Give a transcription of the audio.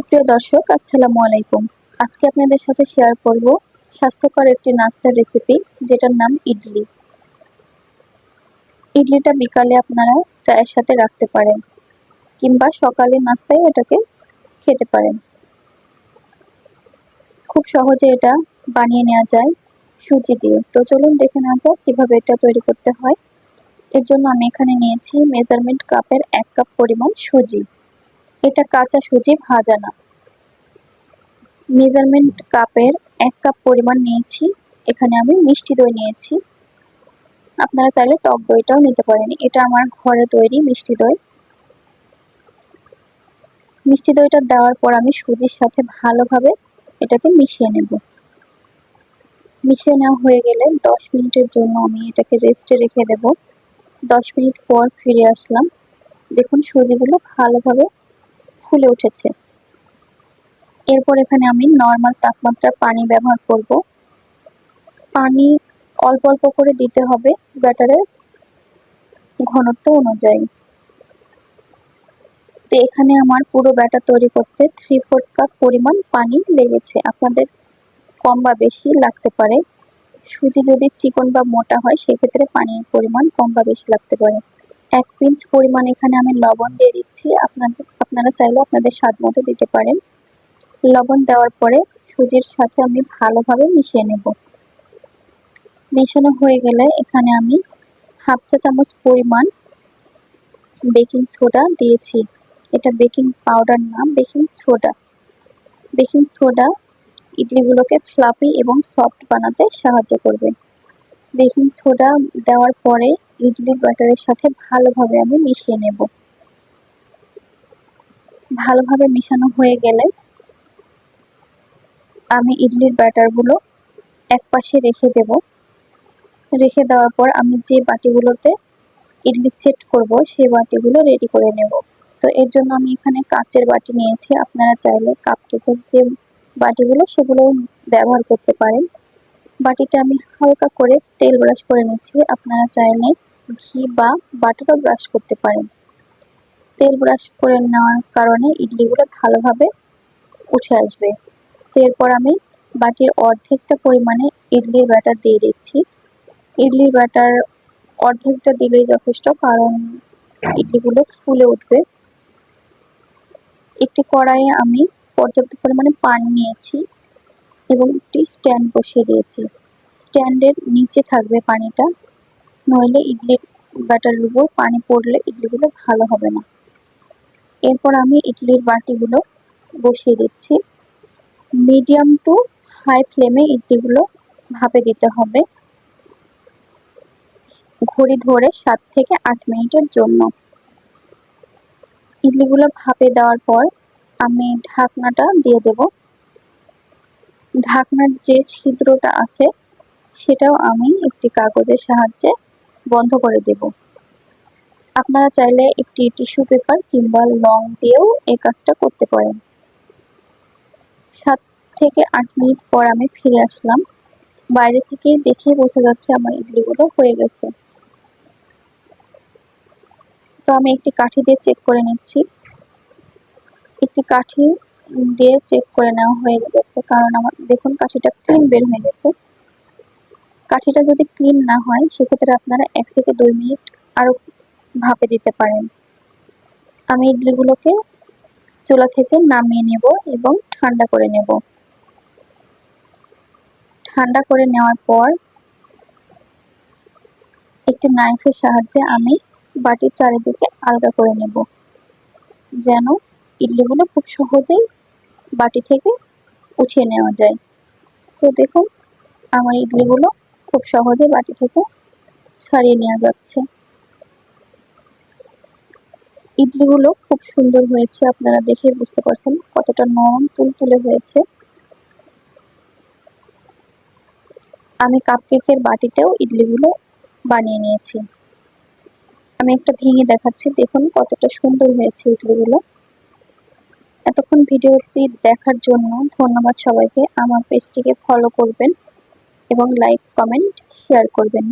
সুপ্রিয় দর্শক, আসসালামু আলাইকুম। আজকে আপনাদের সাথে শেয়ার করব স্বাস্থ্যকর একটি নাস্তার রেসিপি যেটার নাম ইডলি। ইডলিটা বিকালে আপনারা চায়ের সাথে রাখতে পারেন, কিংবা সকালে নাস্তায় এটাকে খেতে পারেন। খুব সহজে এটা বানিয়ে নেওয়া যায় সুজি দিয়ে। তো চলুন দেখে নেওয়া যাক কীভাবে এটা তৈরি করতে হয়। এর জন্য আমি এখানে নিয়েছি মেজারমেন্ট কাপের এক কাপ পরিমাণ সুজি। এটা কাঁচা সুজি ভাজা না। মেজারমেন্ট কাপের এক কাপ পরিমাণ নিয়েছি। এখানে আমি মিষ্টি দই নিয়েছি। আপনারা চাইলে টক দইটাও নিতে পারেন। এটা আমার ঘরে তৈরি মিষ্টি দই। মিষ্টি দইটা দেওয়ার পর আমি সুজির সাথে ভালোভাবে এটাকে মিশিয়ে নেব। মিশিয়ে নেওয়া হয়ে গেলে দশ মিনিটের জন্য আমি এটাকে রেস্টে রেখে দেব। দশ মিনিট পর ফিরে আসলাম। দেখুন সুজিগুলো ভালোভাবে ফুলে উঠেছে। এরপর এখানে আমি নর্মাল তাপমাত্রার পানি ব্যবহার করব। পানি অল্প অল্প করে দিতে হবে ব্যাটারের ঘনত্ব অনুযায়ী। তো এখানে আমার পুরো ব্যাটার তৈরি করতে থ্রি ফোর কাপ পরিমাণ পানি লেগেছে। আপনাদের কম বা বেশি লাগতে পারে। সুজি যদি চিকন বা মোটা হয়, সেক্ষেত্রে পানির পরিমাণ কম বা বেশি লাগতে পারে। এক পিঞ্চ পরিমাণ এখানে আমি লবণ দিয়ে দিচ্ছি। আপনাদের, আপনারা চাইলে আপনাদের স্বাদ মতো দিতে পারেন। লবণ দেওয়ার পরে সুজির সাথে আমি ভালোভাবে মিশিয়ে নেব। মেশানো হয়ে গেলে এখানে আমি হাফ চা চামচ পরিমাণ বেকিং সোডা দিয়েছি। এটা বেকিং পাউডার না, বেকিং সোডা। বেকিং সোডা ইডলিগুলোকে ফ্লাফি এবং সফট বানাতে সাহায্য করবে। বেকিং সোডা দেওয়ার পরে ইডলির ব্যাটারের সাথে ভালোভাবে আমি মিশিয়ে নেব। ভালোভাবে মিশানো হয়ে গেলে আমি ইডলির ব্যাটারগুলো এক পাশে রেখে দেব। রেখে দেওয়ার পর আমি যে বাটিগুলোতে ইডলি সেট করব, সেই বাটিগুলো রেডি করে নেব। তো এর জন্য আমি এখানে কাচের বাটি নিয়েছি। আপনারা চাইলে কাপ কেকের যে বাটিগুলো সেগুলো ব্যবহার করতে পারেন। বাটিতে আমি হালকা করে তেল ব্রাশ করে নিচ্ছি। আপনারা চাইলে ঘি বা বাটারও ব্রাশ করতে পারেন। তেল ব্রাশ করে নেওয়ার কারণে ইডলিগুলো ভালোভাবে উঠে আসবে। এরপর আমি বাটির অর্ধেকটা পরিমাণে ইডলির ব্যাটার দিয়ে দিচ্ছি। ইডলির ব্যাটার অর্ধেকটা দিলেই যথেষ্ট, কারণ ইডলিগুলো ফুলে উঠবে। একটি কড়াইয়ে আমি পর্যাপ্ত পরিমাণে পানি নিয়েছি। এবং একটি স্ট্যান্ড বসিয়ে দিয়েছি। স্ট্যান্ডের নিচে থাকবে পানিটা, নইলে ইডলির ব্যাটারের উপর পানি পড়লে ইডলিগুলো ভালো হবে না। এরপর আমি ইডলির বাটিগুলো বসিয়ে দিচ্ছি। মিডিয়াম টু হাই ফ্লেমে ইডলিগুলো ভাপে দিতে হবে। ঘড়ি ধরে সাত থেকে আট মিনিটের জন্য। ইডলিগুলো ভাপে দেওয়ার পর আমি ঢাকনাটা দিয়ে দেব। ঢাকনার যে ছিদ্রটা আছে, সেটাও আমি একটি কাগজের সাহায্যে বন্ধ করে দেব। আপনারা চাইলে একটি টিস্যু পেপার কিংবা লং দিয়েও এই কাজটা করতে পারেন। সাত থেকে আট মিনিট পর আমি ফিরে আসলাম। বাইরে থেকে দেখে বোঝা যাচ্ছে আমার ইডলিগুলো হয়ে গেছে। তো আমি একটি কাঠি দিয়ে চেক করে নিচ্ছি। একটি কাঠি দিয়ে চেক করে নেওয়া হয়ে গেছে। কারণ আমার, দেখুন, কাঠিটা ক্লিন বের হয়ে গেছে। কাঠিটা যদি ক্লিন না হয়, সেক্ষেত্রে আপনারা এক থেকে দুই মিনিট আরও ভাপে দিতে পারেন। আমি ইডলিগুলোকে চুলা থেকে নামিয়ে নেব এবং ঠান্ডা করে নেব। ঠান্ডা করে নেওয়ার পর একটি নাইফের সাহায্যে আমি বাটির চারিদিকে আলগা করে নেব। যেন ইডলিগুলো খুব সহজেই বাটি থেকে উঠিয়ে নেওয়া যায়। তো দেখুন, আমার ইডলিগুলো খুব সহজে বাটি থেকে ছাড়িয়ে নেওয়া যাচ্ছে। ইডলিগুলো খুব সুন্দর হয়েছে, আপনারা দেখে বুঝতে পারছেন কতটা নরম তুলতুলে হয়েছে। আমি কাপকেকের বাটিতেও ইডলিগুলো বানিয়ে নিয়েছি। আমি একটা ভেঙে দেখাচ্ছি, দেখুন কতটা সুন্দর হয়েছে ইডলিগুলো। এতক্ষণ ভিডিওটি দেখার জন্য ধন্যবাদ সবাইকে। আমার পেজটিকে ফলো করবেন এবং লাইক কমেন্ট শেয়ার করবেন।